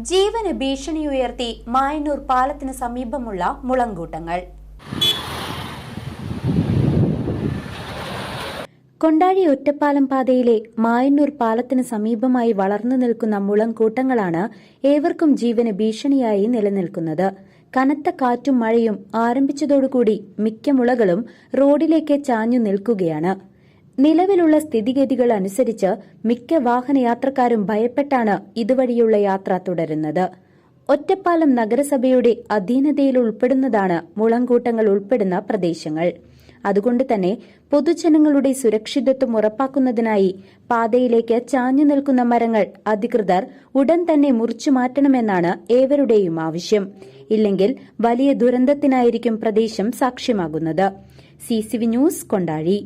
ജീവന് ഭീഷണി ഉയർത്തി മായന്നൂർ പാലത്തിന് സമീപമുള്ള മുളങ്കൂട്ടങ്ങൾ. കൊണ്ടാഴി ഒറ്റപ്പാലം പാതയിലെ മായന്നൂർ പാലത്തിന് സമീപമായി വളർന്നു നിൽക്കുന്ന മുളങ്കൂട്ടങ്ങളാണ് ഏവർക്കും ജീവന് ഭീഷണിയായി നിലനിൽക്കുന്നത്. കനത്ത കാറ്റും മഴയും ആരംഭിച്ചതോടുകൂടി മിക്ക മുളകളും റോഡിലേക്ക് ചാഞ്ഞു നിൽക്കുകയാണ്. നിലവിലുള്ള സ്ഥിതിഗതികൾ അനുസരിച്ച് മിക്ക വാഹനയാത്രക്കാരും ഭയപ്പെട്ടാണ് ഇതുവഴിയുള്ള യാത്ര തുടരുന്നത്. ഒറ്റപ്പാലം നഗരസഭയുടെ അധീനതയിൽ ഉൾപ്പെടുന്നതാണ് മുളങ്കൂട്ടങ്ങൾ ഉൾപ്പെടുന്ന പ്രദേശങ്ങൾ. അതുകൊണ്ട് തന്നെ പൊതുജനങ്ങളുടെ സുരക്ഷിതത്വം ഉറപ്പാക്കുന്നതിനായി പാതയിലേക്ക് ചാഞ്ഞു നിൽക്കുന്ന മരങ്ങൾ അധികൃതർ ഉടൻ തന്നെ മുറിച്ചു മാറ്റണമെന്നാണ് ഏവരുടെയും ആവശ്യം. ഇല്ലെങ്കിൽ വലിയ ദുരന്തത്തിനായിരിക്കും പ്രദേശം സാക്ഷ്യമാകുന്നത്. C news Kondazhy.